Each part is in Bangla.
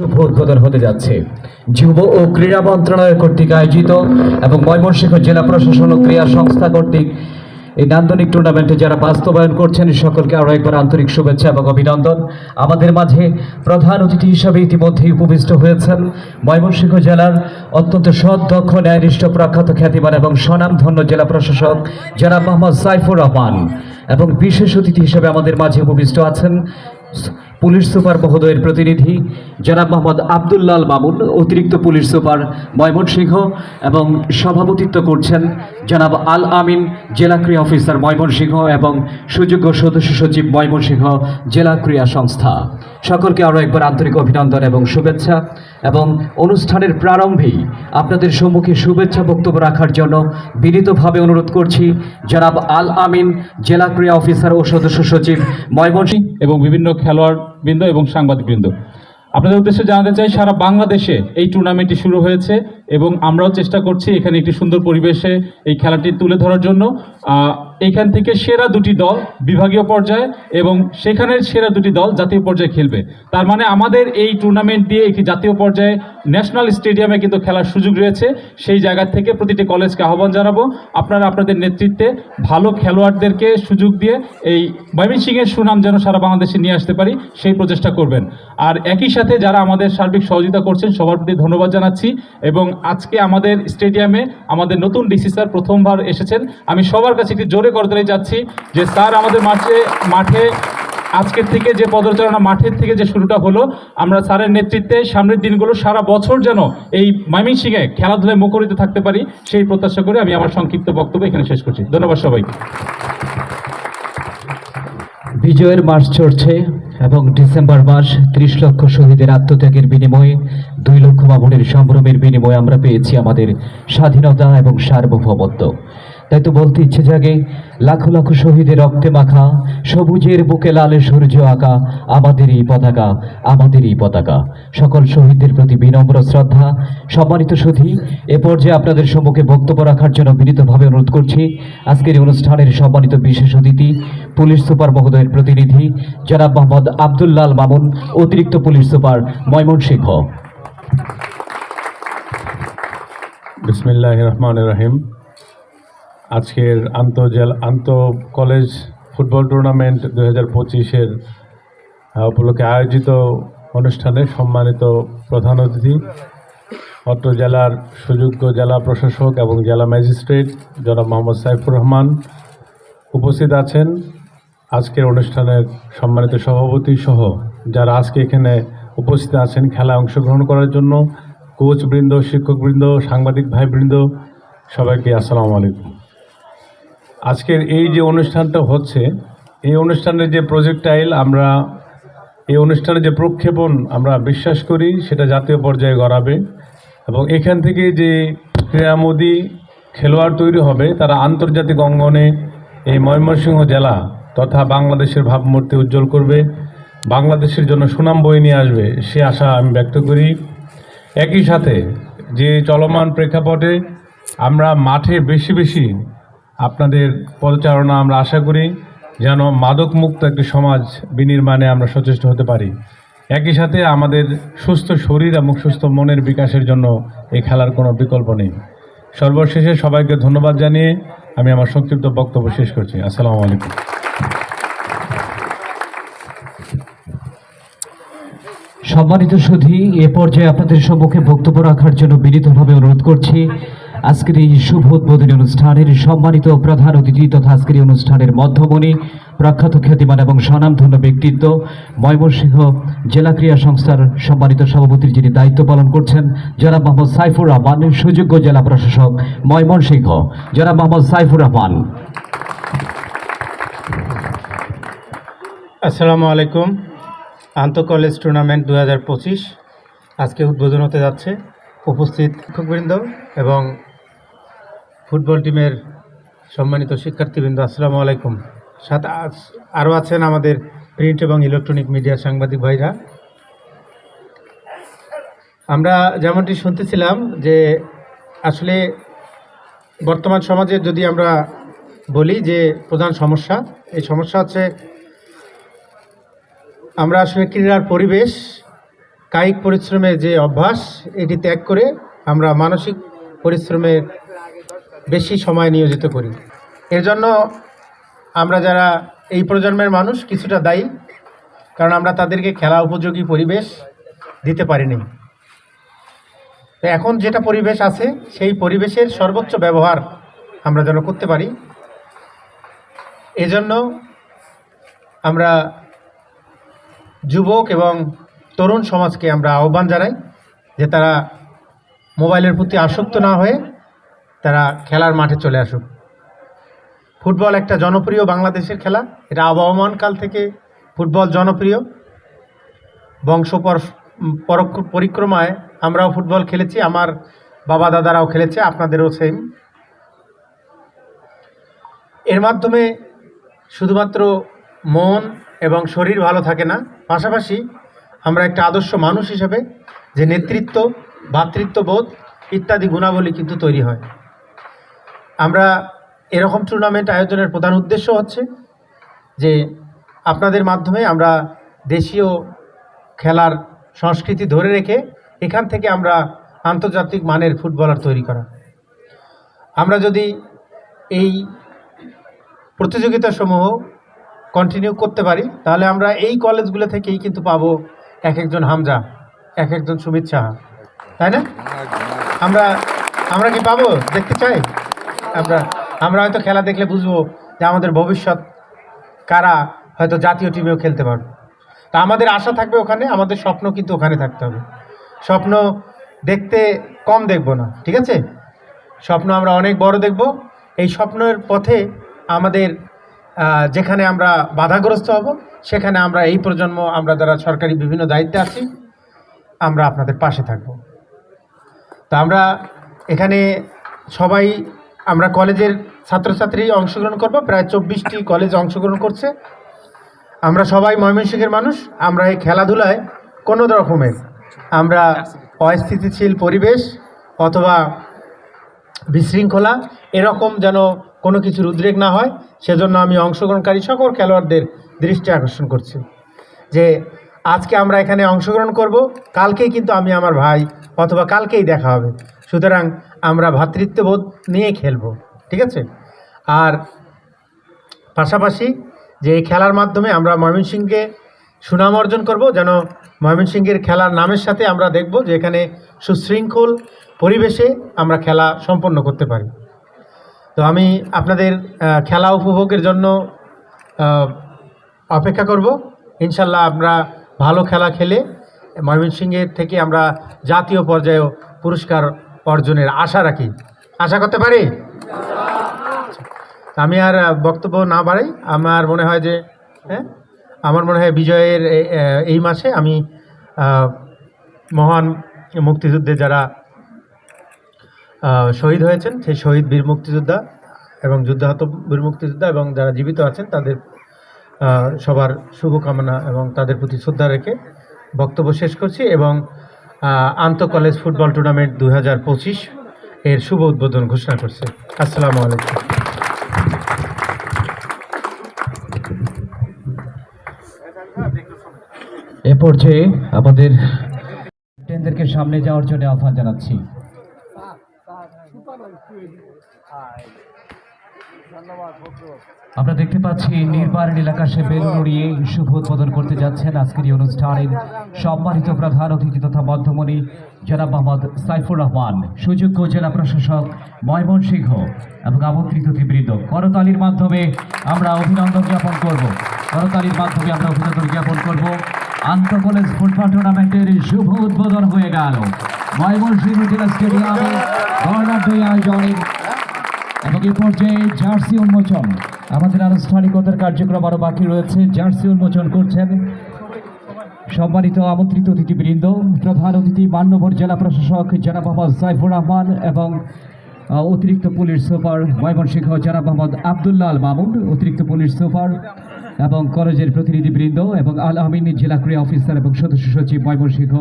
শুভ উদ্বোধন হতে যাচ্ছে। যুব ও ক্রীড়া মন্ত্রণালয় কর্তৃক আয়োজিত এবং ময়মনসিংহ জেলা প্রশাসন ও ক্রীড়া সংস্থা কর্তৃক এই নান্দনিক টুর্নামেন্টে যারা বাস্তবায়ন করছেন, সকলকে আরও একবার আন্তরিক শুভেচ্ছা এবং অভিনন্দন। আমাদের মাঝে প্রধান অতিথি হিসাবে ইতিমধ্যেই উপবিষ্ট হয়েছেন ময়মনসিংহ জেলার অত্যন্ত সৎ দক্ষ ন্যায়নিষ্ঠ প্রখ্যাত খ্যাতিমান এবং স্বনামধন্য জেলা প্রশাসক জনাব মোহাম্মদ সাইফুর রহমান এবং বিশেষ অতিথি হিসেবে আমাদের মাঝে উপবিষ্ট আছেন পুলিশ সুপার মহোদয়ের প্রতিনিধি জনাব মোহাম্মদ আবদুল্লাল মামুন, অতিরিক্ত পুলিশ সুপার ময়মনসিংহ এবং সভাপতিত্ব করছেন জনাব আল আমিন, জেলা ক্রীড়া অফিসার ময়মনসিংহ এবং সুযোগ্য সদস্য সচিব ময়মনসিংহ জেলা ক্রীড়া সংস্থা। সকলকে আরও একবার আন্তরিক অভিনন্দন এবং শুভেচ্ছা। এবং অনুষ্ঠানের প্রারম্ভেই আপনাদের সম্মুখে শুভেচ্ছা বক্তব্য রাখার জন্য বিনীতভাবে অনুরোধ করছি, জনাব আল আমিন, জেলা ক্রীড়া অফিসার ও সদস্য সচিব ময়মনসিংহ এবং বিভিন্ন খেলোয়াড়বৃন্দ এবং সাংবাদিকবৃন্দ। আপনাদের উদ্দেশ্যে জানাতে চাই, সারা বাংলাদেশে এই টুর্নামেন্টটি শুরু হয়েছে। এবং আমরাও চেষ্টা করছি এখানে একটি সুন্দর পরিবেশে এই খেলাটি তুলে ধরার জন্য। এখান থেকে সেরা দুটি দল বিভাগীয় পর্যায়ে এবং সেখানের সেরা দুটি দল জাতীয় পর্যায়ে খেলবে। তার মানে আমাদের এই টুর্নামেন্ট দিয়ে একটি জাতীয় পর্যায়ে ন্যাশনাল স্টেডিয়ামে কিন্তু খেলার সুযোগ রয়েছে। সেই জায়গা থেকে প্রতিটি কলেজকে আহ্বান জানাব। আপনারা আপনাদের নেতৃত্বে ভালো খেলোয়াড়দেরকে সুযোগ দিয়ে এই ময়মনসিংহের সুনাম যেন সারা বাংলাদেশে নিয়ে আসতে পারি, সেই প্রচেষ্টা করবেন। আর একই সাথে যারা আমাদের সার্বিক সহযোগিতা করছেন, সবার প্রতি ধন্যবাদ জানাচ্ছি এবং আজকে আমাদের স্টেডিয়ামে আমাদের নতুন ডিসি স্যার প্রথমবার এসেছেন। আমি সবার কাছে একটি জোরে করতে যাচ্ছি যে স্যার আমাদের মাঠে মাঠে, আজকের থেকে যে পদচারণা, মাঠের থেকে যে শুরুটা হলো, আমরা স্যারের নেতৃত্বে সামনের দিনগুলো সারা বছর যেন এই ময়মনসিংহে খেলাধুলায় মুখরিত থাকতে পারি, সেই প্রত্যাশা করে আমি আমার সংক্ষিপ্ত বক্তব্য এখানে শেষ করছি। ধন্যবাদ সবাইকে। বিজয়ের মাস চড়ছে এবং ডিসেম্বর মাস ত্রিশ লক্ষ শহীদের আত্মত্যাগের বিনিময়ে দুই লক্ষ মামুনের সম্ভ্রমের বিনিময়ে আমরা পেয়েছি আমাদের স্বাধীনতা এবং সার্বভৌমত্ব। তাই তো বলতে ইচ্ছে জাগে, লাখো লাখো শহীদের রক্তে মাখা, সবুজের বুকে লালে সূর্য আঁকা আমাদের এই পতাকা আমাদের এই পতাকা। সকল শহীদদের প্রতি বিনম্র শ্রদ্ধা, সম্মানিত সুধী এ পর্যায়ে আপনাদের সম্মুখে বক্তব্য রাখার জন্য বিনীতভাবে অনুরোধ করছি। আজকের এই অনুষ্ঠানের সম্মানিত বিশেষ অতিথি, পুলিশ সুপার মহোদয়ের প্রতিনিধি, জনাব মোহাম্মদ আবদুল্লাল মামুন, অতিরিক্ত পুলিশ সুপার ময়মনসিংহ। বিসমিল্লাহ রহমান রহিম। আজকের আন্তঃজেলা আন্ত কলেজ ফুটবল টুর্নামেন্ট দু হাজার পঁচিশের উপলক্ষে আয়োজিত অনুষ্ঠানে সম্মানিত প্রধান অতিথি, অত্র জেলার সুযোগ্য জেলা প্রশাসক এবং জেলা ম্যাজিস্ট্রেট জনাব মোহাম্মদ সাইফুর রহমান উপস্থিত আছেন। আজকের অনুষ্ঠানের সম্মানিত সভাপতি সহ যারা আজকে এখানে উপস্থিত আছেন খেলায় অংশগ্রহণ করার জন্য কোচবৃন্দ শিক্ষকবৃন্দ সাংবাদিক ভাইবৃন্দ সবাইকে আসসালামু আলাইকুম। আজকের এই যে অনুষ্ঠানটা হচ্ছে, এই অনুষ্ঠানের যে প্রজেক্টাইল আমরা, এই অনুষ্ঠানের যে প্রক্ষেপণ আমরা বিশ্বাস করি, সেটা জাতীয় পর্যায়ে গড়াবে এবং এখান থেকে যে ক্রীড়ামোদী খেলোয়াড় তৈরি হবে, তারা আন্তর্জাতিক অঙ্গনে এই ময়মনসিংহ জেলা তথা বাংলাদেশের ভাবমূর্তি উজ্জ্বল করবে। বাংলাদেশের জন্য সুনাম বয়ে নিয়ে আসবে, সে আশা আমি ব্যক্ত করি। একই সাথে যে চলমান প্রেক্ষাপটে আমরা মাঠে বেশি বেশি আপনাদের পদচারণা আমরা আশা করি, যেন মাদক মুক্ত একটি সমাজ বিনির্মাণে আমরা সচেষ্ট হতে পারি। একই সাথে আমাদের সুস্থ শরীর এবং সুস্থ মনের বিকাশের জন্য এই খেলার কোনো বিকল্প নেই। সর্বশেষে সবাইকে ধন্যবাদ জানিয়ে আমি আমার সংক্ষিপ্ত বক্তব্য শেষ করছি। আসসালামু আলাইকুম। সম্মানিত সুধী, এ পর্যায়ে আপনাদের সম্মুখে বক্তব্য রাখার জন্য বিনীতভাবে অনুরোধ করছি। আজকের এই শুভ উদ্বোধনী অনুষ্ঠানের সম্মানিত প্রধান অতিথি তথা আজকের এই অনুষ্ঠানের মধ্যমণি, প্রখ্যাত খ্যাতিমান এবং স্বনামধন্য ব্যক্তিত্ব, ময়মনসিংহ জেলা ক্রীড়া সংস্থার সম্মানিত সভাপতির যিনি দায়িত্ব পালন করছেন, জনাব মোহাম্মদ সাইফুর রহমান, সুযোগ্য জেলা প্রশাসক ময়মনসিংহ। জনাব মোহাম্মদ সাইফুর রহমান। আসসালামু আলাইকুম। আন্তঃ কলেজ টুর্নামেন্ট দু হাজার পঁচিশ আজকে উদ্বোধন হতে যাচ্ছে। উপস্থিত শিক্ষকবৃন্দ এবং ফুটবল টিমের সম্মানিত শিক্ষার্থীবৃন্দ, আসসালামু আলাইকুম। সাথে আরও আছেন আমাদের প্রিন্ট এবং ইলেকট্রনিক মিডিয়ার সাংবাদিক ভাইরা। আমরা যেমনটি শুনতেছিলাম যে আসলে বর্তমান সমাজে যদি আমরা বলি যে প্রধান সমস্যা, এই সমস্যা হচ্ছে আমরা আসলে ক্রীড়ার পরিবেশ, কায়িক পরিশ্রমের যে অভ্যাস, এটি ত্যাগ করে আমরা মানসিক পরিশ্রমে বেশি সময় নিয়োজিত করি। এর জন্য আমরা যারা এই প্রজন্মের মানুষ, কিছুটা দায়ী, কারণ আমরা তাদেরকে খেলা উপযোগী পরিবেশ দিতে পারিনি। তো এখন যেটা পরিবেশ আছে, সেই পরিবেশের সর্বোচ্চ ব্যবহার আমরা যেন করতে পারি। এজন্য আমরা যুবক এবং তরুণ সমাজকে আমরা আহ্বান জানাই যে তারা মোবাইলের প্রতি আসক্ত না হয়ে তারা খেলার মাঠে চলে আসুক। ফুটবল একটা জনপ্রিয় বাংলাদেশের খেলা। এটা আবহমান কাল থেকে ফুটবল জনপ্রিয়। বংশ পর- পরিক্রমায় আমরাও ফুটবল খেলেছি, আমার বাবা দাদারাও খেলেছে, আপনাদেরও সেম এর মাধ্যমে শুধুমাত্র মন এবং শরীর ভালো থাকে না। পাশাপাশি আমরা একটা আদর্শ মানুষ হিসেবে যে নেতৃত্ব ভ্রাতৃত্ববোধ ইত্যাদি গুণাবলী কিন্তু তৈরি হয়। আমরা এরকম টুর্নামেন্ট আয়োজনের প্রধান উদ্দেশ্য হচ্ছে যে আপনাদের মাধ্যমে আমরা দেশীয় খেলার সংস্কৃতি ধরে রেখে এখান থেকে আমরা আন্তর্জাতিক মানের ফুটবলার তৈরি করা। আমরা যদি এই প্রতিযোগিতাসমূহ কন্টিনিউ করতে পারি, তাহলে আমরা এই কলেজগুলো থেকেই কিন্তু পাবো এক একজন হামজা, এক একজন সুমিত সাহা। তাই না? আমরা আমরা কি পাবো? দেখতে চাই? আমরা আমরা হয়তো খেলা দেখলে বুঝব যে আমাদের ভবিষ্যৎ কারা হয়তো জাতীয় টিমেও খেলতে পারবে। তা আমাদের আশা থাকবে ওখানে, আমাদের স্বপ্ন কিন্তু ওখানে থাকতে হবে। স্বপ্ন দেখতে কম দেখব না, ঠিক আছে? স্বপ্ন আমরা অনেক বড় দেখব। এই স্বপ্নের পথে আমাদের যেখানে আমরা বাধাগ্রস্ত হব, সেখানে আমরা এই প্রজন্ম, আমরা যারা সরকারি বিভিন্ন দায়িত্বে আছি, আমরা আপনাদের পাশে থাকব। তা আমরা এখানে সবাই, আমরা কলেজের ছাত্রছাত্রী অংশগ্রহণ করব, প্রায় চব্বিশটি কলেজ অংশগ্রহণ করছে। আমরা সবাই ময়মনসিংহের মানুষ, আমরা এই খেলাধুলায় কোনো রকমের আমরা অস্থিতিশীল পরিবেশ অথবা বিশৃঙ্খলা, এরকম যেন কোনো কিছুর উদ্রেক না হয়, সেজন্য আমি অংশগ্রহণকারী সকল খেলোয়াড়দের দৃষ্টি আকর্ষণ করছি। যে আজকে আমরা এখানে অংশগ্রহণ করব, কালকেই কিন্তু আমি আমার ভাই অথবা কালকেই দেখা হবে। সুতরাং আমরা ভ্রাতৃত্ববোধ নিয়ে খেলব, ঠিক আছে? আর পাশাপাশি যে এই খেলার মাধ্যমে আমরা ময়মনসিংহকে সুনাম অর্জন করব, যেন ময়মনসিংহের খেলার নামের সাথে আমরা দেখব যে এখানে সুশৃঙ্খল পরিবেশে আমরা খেলা সম্পন্ন করতে পারি। তো আমি আপনাদের খেলা উপভোগের জন্য অপেক্ষা করব। ইনশাল্লাহ আমরা ভালো খেলা খেলে ময়মনসিংহের থেকে আমরা জাতীয় পর্যায়েও পুরস্কার অর্জনের আশা রাখি। আশা করতে পারি? আমি আর বক্তব্য না বাড়াই। আমার মনে হয় যে হ্যাঁ? আমার মনে হয় বিজয়ের এই মাসে আমি মহান মুক্তিযুদ্ধে যারা শহীদ হয়েছেন সেই শহীদ বীর মুক্তিযোদ্ধা এবং যুদ্ধাহত বীর মুক্তিযোদ্ধা এবং যারা জীবিত আছেন তাদের সবার শুভকামনা এবং তাদের প্রতি শ্রদ্ধা রেখে বক্তব্য শেষ করছি এবং আন্তঃ কলেজ ফুটবল টুর্নামেন্ট দু হাজার পঁচিশ এর শুভ উদ্বোধন ঘোষণা করছে। আসসালামু আলাইকুম। এ পর্যায়ে আমাদের সামনে যাওয়ার জন্য আহ্বান জানাচ্ছি। আমরা দেখতে পাচ্ছি নির্বাণ এলাকা সে বেলুন উড়িয়ে শুভ উদ্বোধন করতে যাচ্ছেন। আজকের এই অনুষ্ঠানের সম্মানিত প্রধান অতিথি তথা মধ্যমণি জনাব মোহাম্মদ সাইফুর রহমান, সুযোগ্য জেলা প্রশাসক ময়মনসিংহ এবং আমন্ত্রিত অতিবৃন্দ করতালির মাধ্যমে আমরা অভিনন্দন জ্ঞাপন করব। করতালির মাধ্যমে আমরা অভিনন্দন জ্ঞাপন করব। আন্তঃ কলেজ ফুটবল টুর্নামেন্টের শুভ উদ্বোধন হয়ে গেল। ময়মনসিংহ জেলা স্টেডিয়ামে বর্ণাঢ্য আয়োজনে এবং এই পর্যায়ে জার্সি উন্মোচন। আমাদের আনুষ্ঠানিকতার কার্যক্রম আরও বাকি রয়েছে। জার্সি উন্মোচন করছেন সম্মানিত আমন্ত্রিত অতিথিবৃন্দ, প্রধান অতিথি মান্যবর জেলা প্রশাসক জনাব মোহাম্মদ সাইফুর রহমান এবং অতিরিক্ত পুলিশ সুপার ময়মনসিংহ জনাব মোহাম্মদ আবদুল্লাহ মামুন, অতিরিক্ত পুলিশ সুপার এবং কলেজের প্রতিনিধিবৃন্দ এবং আল আমিন জেলা ক্রীড়া অফিসার এবং সদস্য সচিব ময়মনসিংহ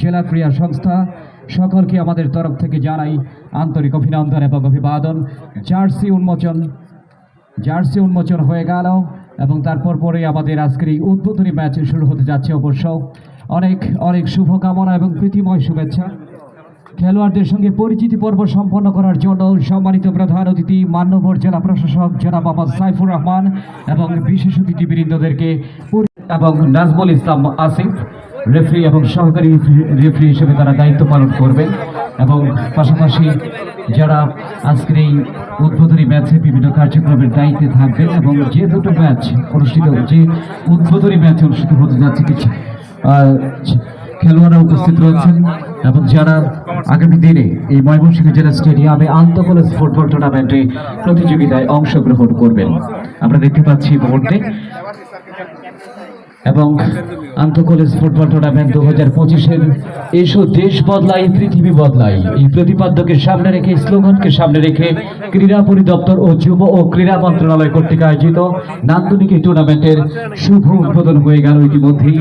জেলা ক্রীড়া সংস্থা। সকলকে আমাদের তরফ থেকে জানাই আন্তরিক অভিনন্দন এবং অভিবাদন। জার্সি উন্মোচন জার্সি উন্মোচন হয়ে গেল এবং তারপর পরে আমাদের আজকের এই উদ্বোধনী ম্যাচ শুরু হতে যাচ্ছে অবশ্য। অনেক অনেক শুভকামনা এবং প্রীতিময় শুভেচ্ছা। খেলোয়াড়দের সঙ্গে পরিচিতি পর্ব সম্পন্ন করার জন্য সম্মানিত প্রধান অতিথি, মান্যবর জেলা প্রশাসক জেলা বাবা সাইফুর রহমান এবং বিশেষ অতিথিবৃন্দদেরকে এবং নাজমুল ইসলাম আসিফ রেফারি এবং সহকারী রেফারি হিসেবে তারা দায়িত্ব পালন করবেন এবং পাশাপাশি যারা আজকের এই উদ্বোধনী ম্যাচে বিভিন্ন কার্যক্রমের দায়িত্বে থাকবেন এবং যে দুটো ম্যাচ অনুষ্ঠিত, যে উদ্বোধনী ম্যাচ অনুষ্ঠিত হতে যাচ্ছে কিছু খেলোয়াড়রা উপস্থিত রয়েছেন এবং যারা আগামী দিনে এই ময়মনসিংহ জেলা স্টেডিয়ামে আন্তঃ কলেজ ফুটবল টুর্নামেন্টে প্রতিযোগিতায় অংশগ্রহণ করবেন। আমরা দেখতে পাচ্ছি মুহূর্তে এবং আন্তঃ কলেজ ফুটবল টুর্নামেন্ট দু হাজার পঁচিশের এসো দেশ বদলাই পৃথিবী বদলাই এই প্রতিপাদ্যকে সামনে রেখে স্লোগানকে সামনে রেখে ক্রীড়া পরিদপ্তর ও যুব ও ক্রীড়া মন্ত্রণালয় কর্তৃক আয়োজিত নান্দনিক টুর্নামেন্টের শুভ উদ্বোধন হয়ে গেল ইতিমধ্যেই।